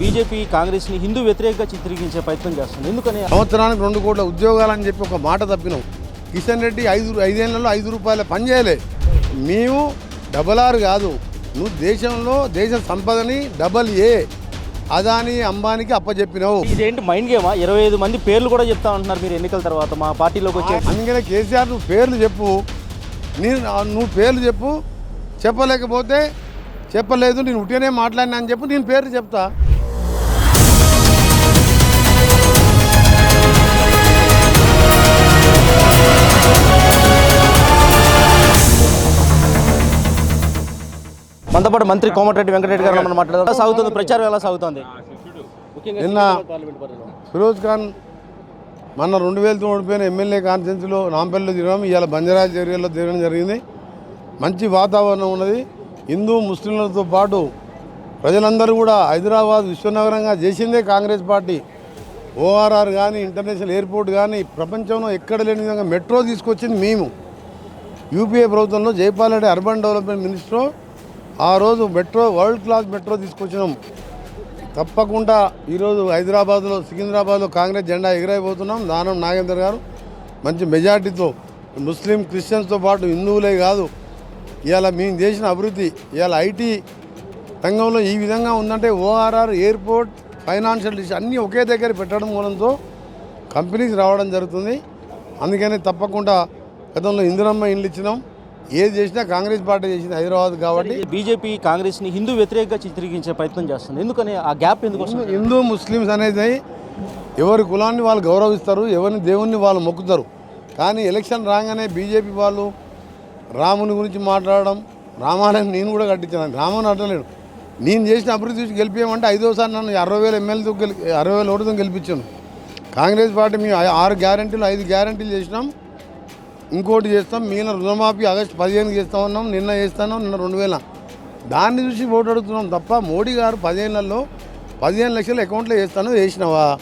BJP కాంగ్రెస్ని హిందూ వ్యతిరేకంగా చిత్రీకరించే ప్రయత్నం చేస్తుంది. ఎందుకని? సంవత్సరానికి రెండు కోట్ల ఉద్యోగాలని చెప్పి ఒక మాట తప్పినాం. కిషన్ రెడ్డి ఐదు ఐదేళ్ళలో ఐదు రూపాయల పని చేయలే. మేము డబల్ ఆర్ కాదు. నువ్వు దేశంలో దేశ సంపదని డబల్ ఏ. అదాని అంబానీకి అప్పచెప్పినావు ఇదేంటి మైండ్ గేమా? ఇరవై ఐదు మంది పేర్లు కూడా చెప్తా ఉంటున్నారు మీరు ఎన్నికల తర్వాత మా పార్టీలోకి వచ్చే అందుకనే కేసీఆర్ నువ్వు పేర్లు చెప్పు. నేను నువ్వు పేర్లు చెప్పు. చెప్పలేకపోతే చెప్పలేదు నేను ఉట్టినే మాట్లాడినా అని చెప్పు నేను పేర్లు చెప్తా. మనతో పాటు మంత్రి కోమటిరెడ్డి వెంకటరెడ్డి గారు మనం మాట్లాడారు ఎలా సాగుతుంది? ప్రచారం ఎలా సాగుతుంది? నిన్న ఫిరోజ్ ఖాన్ మొన్న రెండు వేలతో ఓడిపోయిన ఎమ్మెల్యే కాన్ఫరెన్స్లో నాంపల్లిలో తిరగడం ఇవాళ బంజారాజ్ ఏరియాలో తిరగడం జరిగింది. మంచి వాతావరణం ఉన్నది. హిందూ ముస్లింలతో పాటు ప్రజలందరూ కూడా హైదరాబాద్ విశ్వనగరంగా చేసిందే కాంగ్రెస్ పార్టీ. ఓఆర్ఆర్ కానీ ఇంటర్నేషనల్ ఎయిర్పోర్ట్ కానీ ప్రపంచంలో ఎక్కడ లేని విధంగా మెట్రో తీసుకొచ్చింది మేము. యూపీఏ ప్రభుత్వంలో Jaipal Reddy urban development minister. ఆ రోజు మెట్రో వరల్డ్ క్లాస్ మెట్రో తీసుకొచ్చినాం. తప్పకుండా ఈరోజు హైదరాబాద్లో సికింద్రాబాద్లో కాంగ్రెస్ జెండా ఎగిరైపోతున్నాం. దానం నాగేందర్ గారు మంచి మెజార్టీతో ముస్లిం క్రిస్టియన్స్తో పాటు హిందువులే కాదు ఇవాళ మేము చేసిన అభివృద్ధి ఇవాళ ఐటీ రంగంలో ఈ విధంగా ఉందంటే ఓఆర్ఆర్ ఎయిర్పోర్ట్ ఫైనాన్షియల్ డిస్ అన్నీ ఒకే దగ్గర పెట్టడం మూలంతో కంపెనీస్ రావడం జరుగుతుంది. అందుకని తప్పకుండా గతంలో ఇందిరమ్మ ఇండ్లు ఇచ్చినాం. ఏది చేసినా కాంగ్రెస్ పార్టీ చేసింది హైదరాబాద్ కాబట్టి. బీజేపీ కాంగ్రెస్ని హిందూ వ్యతిరేకంగా చిత్రీకరించే ప్రయత్నం చేస్తుంది. ఎందుకని? ఆ గ్యాప్ ఎందుకు వస్తుంది? హిందూ ముస్లిమ్స్ అనేది ఎవరి కులాన్ని వాళ్ళు గౌరవిస్తారు ఎవరిని దేవుణ్ణి వాళ్ళు మొక్కుతారు. కానీ ఎలక్షన్ రాగానే బీజేపీ వాళ్ళు రాముని గురించి మాట్లాడడం రామాలయం నేను కూడా కట్టించాను. రాముని అడలేడు నేను చేసిన అభివృద్ధి చూసి గెలిపామంటే ఐదోసారి నన్ను అరవై వేల ఎమ్మెల్యేతో గెలి అరవై వేల ఓటుతో గెలిపించాను. కాంగ్రెస్ పార్టీ మేము ఆరు గ్యారంటీలు ఐదు గ్యారంటీలు చేసినాం. ఇంకోటి చేస్తాం మిగిలిన రుణమాఫీ ఆగస్టు పదిహేను చేస్తా ఉన్నాం నిన్న చేస్తాను నిన్న రెండు వేల. దాన్ని చూసి ఓటు అడుగుతున్నాం తప్ప మోడీ గారు పదిహేనులలో పదిహేను లక్షల అకౌంట్లో వేస్తాను వేసినావా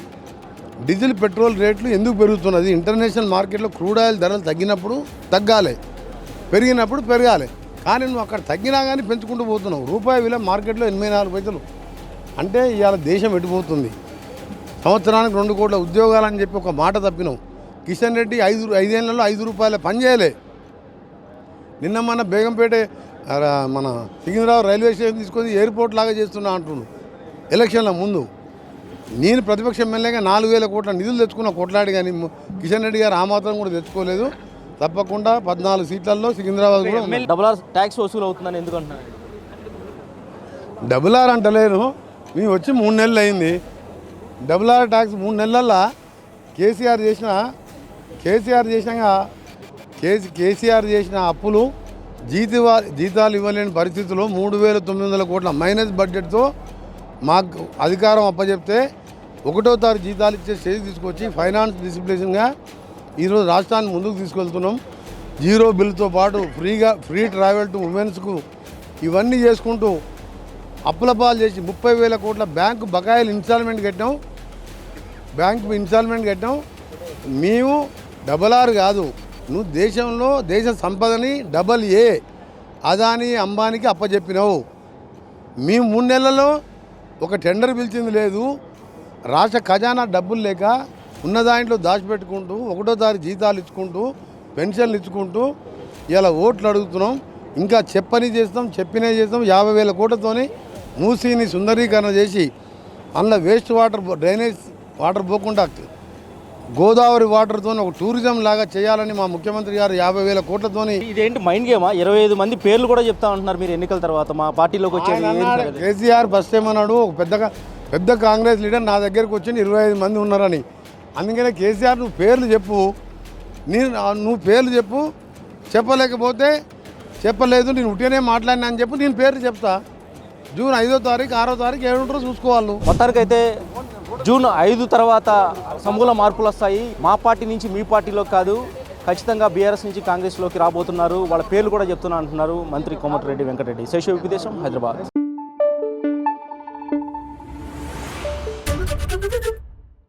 డీజిల్ పెట్రోల్ రేట్లు ఎందుకు పెరుగుతున్నది? ఇంటర్నేషనల్ మార్కెట్లో క్రూడ్ ఆయిల్ ధరలు తగ్గినప్పుడు తగ్గాలి. పెరిగినప్పుడు పెరగాలి. కానీ నువ్వు అక్కడ తగ్గినా కానీ పెంచుకుంటూ పోతున్నావు. రూపాయి విలువ మార్కెట్లో ఎనభై నాలుగు పైసలు. అంటే ఇవాళ దేశం ఎటుపోతుంది? సంవత్సరానికి రెండు కోట్ల ఉద్యోగాలని చెప్పి ఒక మాట తప్పినావు. కిషన్ రెడ్డి ఐదు ఐదేళ్ళలో ఐదు రూపాయల పని చేయలే. నిన్న మన బేగంపేట మన సికింద్రాబాద్ రైల్వే స్టేషన్ తీసుకొని ఎయిర్పోర్ట్ లాగా చేస్తున్నా అంటుండు. ఎలక్షన్ల ముందు. నేను ప్రతిపక్ష ఎమ్మెల్యేగా నాలుగు వేల కోట్ల నిధులు తెచ్చుకున్న కొట్లాడి కానీ కిషన్ రెడ్డి గారు ఆ మాత్రం కూడా తెచ్చుకోలేదు. తప్పకుండా పద్నాలుగు సీట్లలో సికింద్రాబాద్ కూడా. డబుల్ ఆర్ ట్యాక్స్ వసూలు అవుతుందని ఎందుకు అంటున్నారు డబుల్ ఆర్ అంటలేను. మేము వచ్చి మూడు నెలలు అయింది. డబుల్ ఆర్ ట్యాక్స్ మూడు నెలల్లో కేసీఆర్ చేసిన కేసీఆర్ చేసిన కేసీ కేసీఆర్ చేసిన అప్పులు జీతవా జీతాలు ఇవ్వలేని పరిస్థితుల్లో మూడు వేల తొమ్మిది వందల కోట్ల మైనస్ బడ్జెట్తో మాకు అధికారం అప్పచెప్తే ఒకటో తారీఖు జీతాలు ఇచ్చే స్టేజ్ తీసుకొచ్చి ఫైనాన్స్ డిసిప్లిన్గా ఈరోజు రాష్ట్రాన్ని ముందుకు తీసుకెళ్తున్నాం. జీరో బిల్తో పాటు ఫ్రీగా ఫ్రీ ట్రావెల్ టు ఉమెన్స్కు ఇవన్నీ చేసుకుంటూ అప్పుల పాలు చేసి ముప్పై వేల కోట్ల బ్యాంకు బకాయిలు ఇన్స్టాల్మెంట్ కట్టాం బ్యాంకు ఇన్స్టాల్మెంట్ కట్టాం మేము డబల్ ఆర్ కాదు. నువ్వు దేశంలో దేశ సంపదని డబల్ ఏ. అదాని అంబానికి అప్పచెప్పినావు మేము మూడు నెలల్లో ఒక టెండర్ పిలిచింది లేదు. రాష్ట్ర ఖజానా డబ్బులు లేక ఉన్న దాంట్లో దాచిపెట్టుకుంటూ ఒకటో తారీఖు జీతాలు ఇచ్చుకుంటూ పెన్షన్లు ఇచ్చుకుంటూ ఇలా ఓట్లు అడుగుతున్నాం. ఇంకా చెప్పని చేస్తాం చెప్పినే చేస్తాం. యాభై వేల కోట్లతోని మూసీని సుందరీకరణ చేసి అందులో వేస్ట్ వాటర్ పో- డ్రైనేజ్ వాటర్ పోకుండా గోదావరి వాటర్తో ఒక టూరిజం లాగా చేయాలని మా ముఖ్యమంత్రి గారు యాభై వేల కోట్లతోని ఇదేంటి మైండ్ గేమా? ఇరవై ఐదు మంది పేర్లు కూడా చెప్తా ఉంటున్నారు మీరు ఎన్నికల తర్వాత. మా పార్టీలోకి వచ్చేది? కేసీఆర్ ఫస్ట్ టైం అన్నాడు ఒక పెద్ద పెద్ద కాంగ్రెస్ లీడర్ నా దగ్గరకు వచ్చి ఇరవై ఐదు మంది ఉన్నారని. అందుకనే కేసీఆర్ నువ్వు పేర్లు చెప్పు. నేను నువ్వు పేర్లు చెప్పు. చెప్పలేకపోతే చెప్పలేదు నేను ఉట్టినే మాట్లాడినా అని చెప్పు నేను పేర్లు చెప్తా. జూన్ ఐదో తారీఖు ఆరో తారీఖు ఏడు ఉంటారో చూసుకోవాలి. మొత్తానికైతే జూన్ ఐదు తర్వాత సమూల మార్పులు వస్తాయి. మా పార్టీ నుంచి మీ పార్టీలో కాదు ఖచ్చితంగా బీఆర్ఎస్ నుంచి కాంగ్రెస్లోకి రాబోతున్నారు. వాళ్ళ పేర్లు కూడా చెప్తున్నా అంటున్నారు మంత్రి కోమటిరెడ్డి వెంకటరెడ్డి. శేష విదేశం హైదరాబాద్.